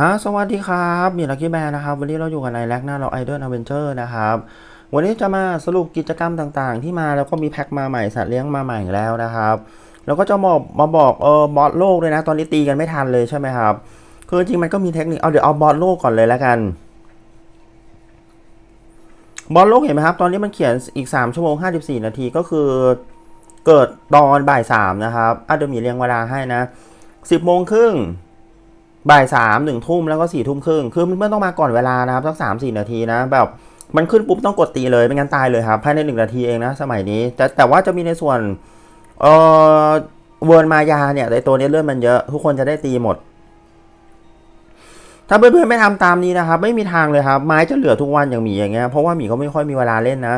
ฮะสวัสดีครับมีลักกี้แมนนะครับ วันนี้เราอยู่กับนายแลกหน้าเราไอเดอร์อเวนเจอร์นะครับ วันนี้จะมาสรุปกิจกรรมต่างๆ ที่มาแล้วก็มีแพ็คมาใหม่สัตว์เลี้ยงมาใหม่แล้วนะครับ แล้วก็จะบอกมาบอกเออบอสโลกเลยนะ ตอนนี้ตีกันไม่ทันเลยใช่ไหมครับ คือจริงมันก็มีเทคนิค เอาเดี๋ยวเอาบอสโลกก่อนเลยแล้วกัน บอสโลกเห็นไหมครับ ตอนนี้มันเขียนอีก 3 ชั่วโมง 54 นาทีก็คือเกิดตอนบ่าย3นะครับอะเดี๋ยวมีเรียงเวลาให้นะ 10โมงครึ่ง บ่ายสามหนึ่งทุ่มแล้วก็สี่ทุ่มครึ่งคือเพื่อนๆต้องมาก่อนเวลานะครับสักสามสี่นาทีนะแบบมันขึ้นปุ๊บต้องกดตีเลยไม่งั้นตายเลยครับภายในหนึ่งนาทีเองนะสมัยนี้ แต่แต่ว่าจะมีในส่วนเออเวิร์นมายาเนี่ยในตัวนี้เลื่อนมันเยอะ ทุกคนจะได้ตีหมด ถ้าเพื่อนๆไม่ทำตามนี้นะครับ ไม่มีทางเลยครับ ไม้จะเหลือทุกวันอย่างหมีอย่างเงี้ยเพราะว่าหมีเขาไม่ค่อยมีเวลาเล่นนะ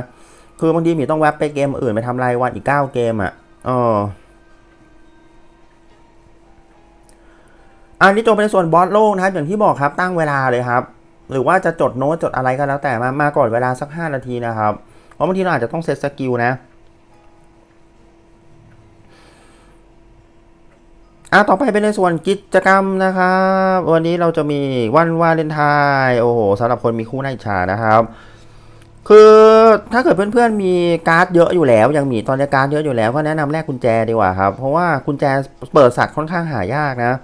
คือบางทีหมีต้องแวบไปเกมอื่นไปทำรายวันอีกเก้าเกมอะเออ อันนี้จบเป็นส่วนบอสโลกนะครับ อย่างที่บอกครับตั้งเวลาเลยครับ หรือว่าจะจดโน้ตจดอะไรก็แล้วแต่มามาก่อนเวลาสัก 5 นาทีนะครับ เพราะบางทีเราอาจจะต้องเซตสกิลนะอะต่อไปเป็นในส่วนกิจกรรมนะครับ วันนี้เราจะมีวันวาเลนไทน์โอ้โหสำหรับคนมีคู่น่าอิจฉานะครับ คือถ้าเกิดเพื่อนๆมีการ์ดเยอะอยู่แล้ว ยังมีตอนนี้การ์ดเยอะอยู่แล้วก็แนะนำแลกกุญแจดีกว่าครับ เพราะว่ากุญแจเปิดสัตว์ค่อนข้างหายากนะ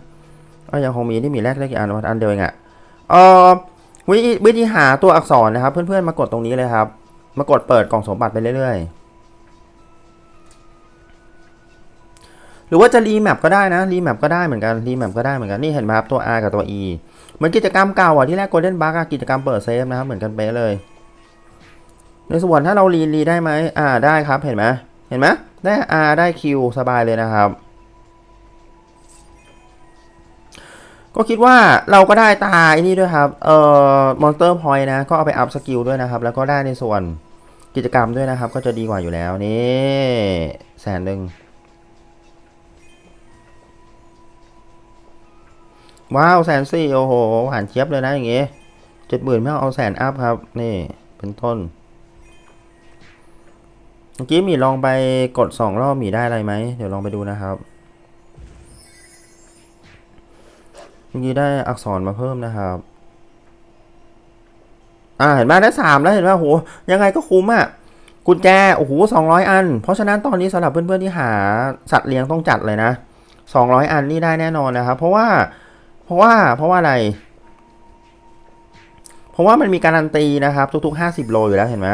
ก็ยังคงมีที่มีแรกได้กี่อันอันเดียวเองอะเออวิธีวิธีหาตัวอักษรนะครับ เพื่อนๆมากดตรงนี้เลยครับ มากดเปิดกล่องสมบัติไปเรื่อยๆ หรือว่าจะรีแมปก็ได้นะรีแมปก็ได้เหมือนกันรีแมปก็ได้เหมือนกันนี่เห็นไหมครับตัว R กับตัว E เหมือนกิจกรรมเก่าอะที่แรก Golden Bug อะกิจกรรมเปิดเซฟนะครับเหมือนกันเป๊ะเลย ในส่วนถ้าเรารีรีได้ไหมอ่าได้ครับเห็นไหมเห็นไหมได้ R ได้ Q สบายเลยนะครับ ก็คิดว่าเราก็ได้ตาไอ้นี่ด้วยครับ เอ่อ มอนสเตอร์พอยต์นะ ก็เอาไปอัพสกิลด้วยนะครับ แล้วก็ได้ในส่วนกิจกรรมด้วยนะครับ ก็จะดีกว่าอยู่แล้วนี่แสนหนึ่งว้าวแสนสี่โอ้โหหวานเจี๊ยบเลยนะอย่างงี้เจ็ดหมื่นไม่อเอาแสนอัพครับ นี่เป็นต้นเมื่อกี้มีลองไปกดสองรอบมีได้อะไรไหมเดี๋ยวลองไปดูนะครับ มื่อกี้ได้อักษรมาเพิ่มนะครับ อ่าเห็นไหมได้สามแล้วเห็นไหมโหยังไงก็คุ้มอะกุญแจโอ้โหสองร้อยอัน เพราะฉะนั้นตอนนี้สำหรับเพื่อนๆที่หาสัตว์เลี้ยงต้องจัดเลยนะสองร้อยอันนี่ได้แน่นอนนะครับ เพราะว่าเพราะว่าเพราะว่าอะไร เพราะว่ามันมีการันตีนะครับ ทุกๆห้าสิบโลอยู่แล้วเห็นไหม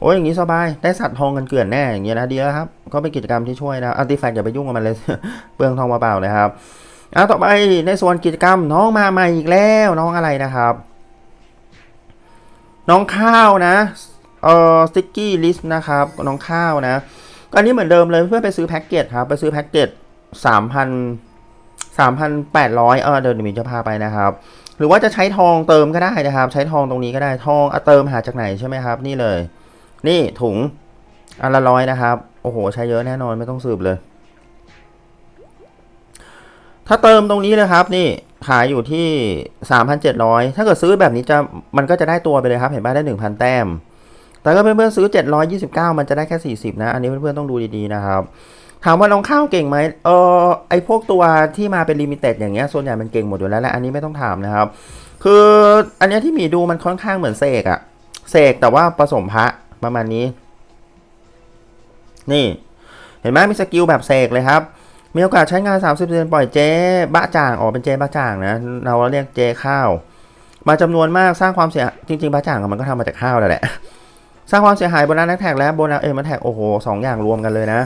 โอ้ยอย่างนี้สบาย ได้สัตว์ทองกันเกลื่อนแน่อย่างเงี้ยนะดีแล้วครับก็เป็นกิจกรรมที่ช่วยนะอัลติแฟกอย่าไปยุ่งกับมันเลยเปลืองทองเปล่าเลยครับ เอาต่อไปในส่วนกิจกรรมน้องมาใหม่อีกแล้วน้องอะไรนะครับ น้องข้าวนะเอ่อสติ๊กกี้ลิสต์นะครับน้องข้าวนะก็อันนี้เหมือนเดิมเลยเพื่อนไปซื้อแพ็กเกจครับไปซื้อแพ็กเกจสามพันสามพันแปดร้อยเออเดี๋ยวมีจะพาไปนะครับ หรือว่าจะใช้ทองเติมก็ได้นะครับ ใช้ทองตรงนี้ก็ได้ทองเอาเติมหาจากไหนใช่ไหมครับ นี่เลย นี่ถุงอันละร้อยนะครับ โอ้โห ใช้เยอะแน่นอนไม่ต้องสืบเลย ถ้าเติมตรงนี้เลยครับนี่ขายอยู่ที่ 3,700 ถ้าเกิดซื้อแบบนี้จะมันก็จะได้ตัวไปเลยครับ เห็นไหมได้ 1,000 แต้ม แต่ก็เพื่อนๆซื้อ 729 มันจะได้แค่ 40 นะ อันนี้เพื่อนๆต้องดูดีๆนะครับ ถามว่าน้องข้าวเก่งไหมเออไอพวกตัวที่มาเป็นลิมิเต็ดอย่างเงี้ยส่วนใหญ่มันเก่งหมดอยู่แล้วแหละอันนี้ไม่ต้องถามนะครับ คืออันนี้ที่มีดูมันค่อนข้างเหมือนเสกอะเสกแต่ว่าผสมพระประมาณนี้ นี่ เห็นไหมมีสกิลแบบเสกเลยครับ มีโอกาสใช้งาน 30%ปล่อยเจ๊บะจ่างออกเป็นเจ๊บะจ่างนะ เราเรียกเจ๊ข้าว มาจำนวนมากสร้างความเสียจริงๆบะจ่างมันก็ทำมาจากข้าวแหละ สร้างความเสียหายบนนักแท็กและบนเอ็มแท็กโอ้โหสองอย่างรวมกันเลยนะ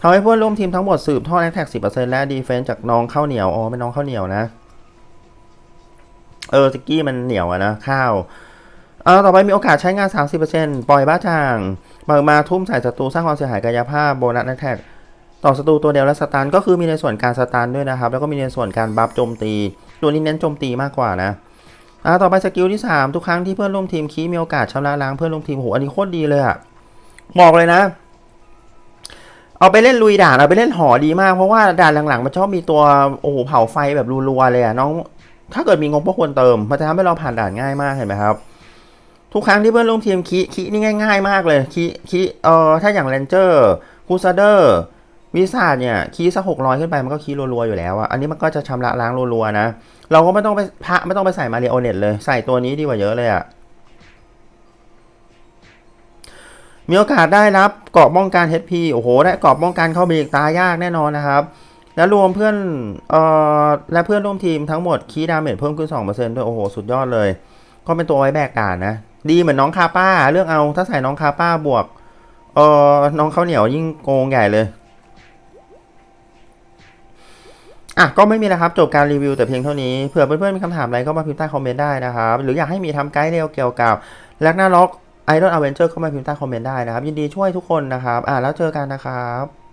ทำให้เพื่อนร่วมทีมทั้งหมดสืบทอดนักแท็ก10%และดีเฟนส์จากน้องข้าวเหนียวอ๋อเป็นน้องข้าวเหนียวนะ เออสกี้มันเหนียวอะนะข้าวเออต่อไปมีโอกาสใช้งาน 30%ปล่อยบ้าจ่างเบิกมาทุ่มใส่ศัตรูสร้างความเสียหายกายภาพโบนัสนักแท็ก ต่อศัตรูตัวเดียวและสตันก็คือมีในส่วนการสตันด้วยนะครับ แล้วก็มีในส่วนการบัฟโจมตี ตัวนี้เน้นโจมตีมากกว่านะอ่าต่อไปสกิลที่ 3 ทุกครั้งที่เพื่อนร่วมทีมคีมีโอกาสชำระล้างเพื่อนร่วมทีมโหอันนี้โคตรดีเลยอะบอกเลยนะ เอาไปเล่นลุยด่านเอาไปเล่นหอดีมากเพราะว่าด่านหลังๆมันชอบมีตัวโอ้โหเผาไฟแบบรัวๆเลยอะน้อง ถ้าเกิดมีงบก็ควรเติมมันจะทำให้เราผ่านด่านง่ายมากเห็นไหมครับทุกครั้งที่เพื่อนร่วมทีมคีคีนี่ง่าย ๆ มากเลยคีคีเอ่อถ้าอย่างเรนเจอร์คูซาเดอร์ วิสาดเนี่ยคีสักหกร้อยขึ้นไปมันก็คีรัวๆอยู่แล้วอะอันนี้มันก็จะชำระล้างรัวๆนะ เราก็ไม่ต้องไปพระไม่ต้องไปใส่มาริโอเน็ตเลย ใส่ตัวนี้ดีกว่าเยอะเลยอะมีโอกาสได้รับเกราะป้องกัน HP โอ้โห ได้เกราะป้องกันเข้าไปอีกตายากแน่นอนนะครับ แล้วรวมเพื่อนเอ่อและเพื่อนร่วมทีมทั้งหมดคีดาเมจเพิ่มขึ้น 2%ด้วยโอ้โห สุดยอดเลย ก็เป็นตัวไว้แบกด่านนะ ดีเหมือนน้องคาป้าเลือกเอาถ้าใส่น้องคาป้าบวกเออน้องข้าวเหนียวยิ่งโกงใหญ่เลย อะก็ไม่มีแล้วครับ จบการรีวิวแต่เพียงเท่านี้เผื่อเพื่อนๆมีคำถามอะไรก็มาพิมพ์ใต้คอมเมนต์ได้นะครับ หรืออยากให้มีทำไกด์เร็วเกี่ยวกับแลกหน้าล็อกไอรอนอเวนเจอร์ก็มาพิมพ์ใต้คอมเมนต์ได้นะครับ ยินดีช่วยทุกคนนะครับ อะแล้วเจอกันนะครับ